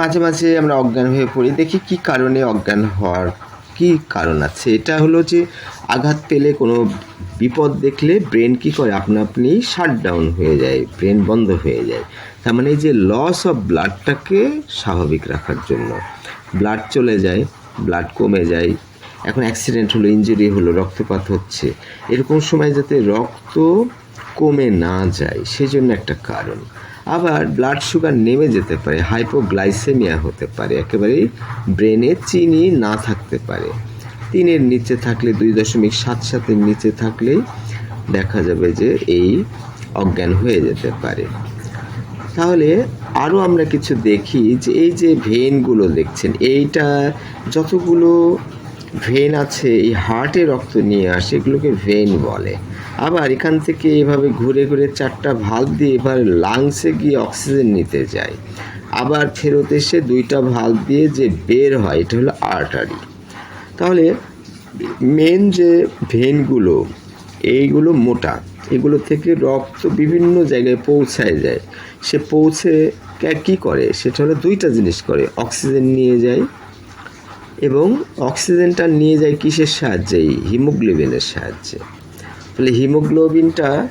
মাঝে মাঝে আমরা অজ্ঞান হয়ে পড়ি, দেখি কি কারণে অজ্ঞান হওয়ার কি কারণ আছে। এটা হলো যে আঘাত পেলে কোনো বিপদ দেখলে ব্রেন কি করে? আপনা আপনি শাট ডাউন হয়ে যায়, ব্রেন বন্ধ হয়ে যায়। তার মানে যে লস অফ ব্লাডটাকে স্বাভাবিক রাখার জন্য। ব্লাড চলে যায়, ব্লাড কমে যায়, এখন অ্যাক্সিডেন্ট হলো ইঞ্জুরি হলো, রক্তপাত হচ্ছে। এরকম সময় যাতে রক্ত কমে না যায়, সেজন্য একটা কারণ। আবার ব্লাড সুগার নেমে যেতে পারে হাইপোগ্লাইসেমিয়া হতে পারে, একেবারেই ব্রেনে চিনি না থাকতে পারে। তিনের নিচে থাকলে দুই দশমিক সাত সাতের নিচে থাকলেই দেখা যাবে যে এই অজ্ঞান হয়ে যেতে পারে। তাহলে আরও আমরা কিছু দেখি যে এই যে ভেনগুলো দেখছেন, এইটা যতগুলো ভেন আছে, এই হার্টে রক্ত নিয়ে আসে, এগুলোকে ভেন বলে। আবার এখান থেকে এভাবে ঘুরে ঘুরে চারটা ভাল্ব দিয়ে এবার লাংসে গিয়ে অক্সিজেন নিতে যায়। আবার ফেরত এসে দুইটা ভাল্ব দিয়ে যে বের হয়, এটা হলো আর্টারি তাহলে মেন যে ভেনগুলো এইগুলো মোটা, এগুলো থেকে রক্ত বিভিন্ন জায়গায় পৌঁছায় যায়। সে পৌঁছে কে- করে? সেটা হলো দুইটা জিনিস করে অক্সিজেন নিয়ে যায় এবং অক্সিজেনটা নিয়ে যায় কিসের সাহায্যে? হিমোগ্লোবিনের সাহায্যে। ফলে হিমোগ্লোবিনটা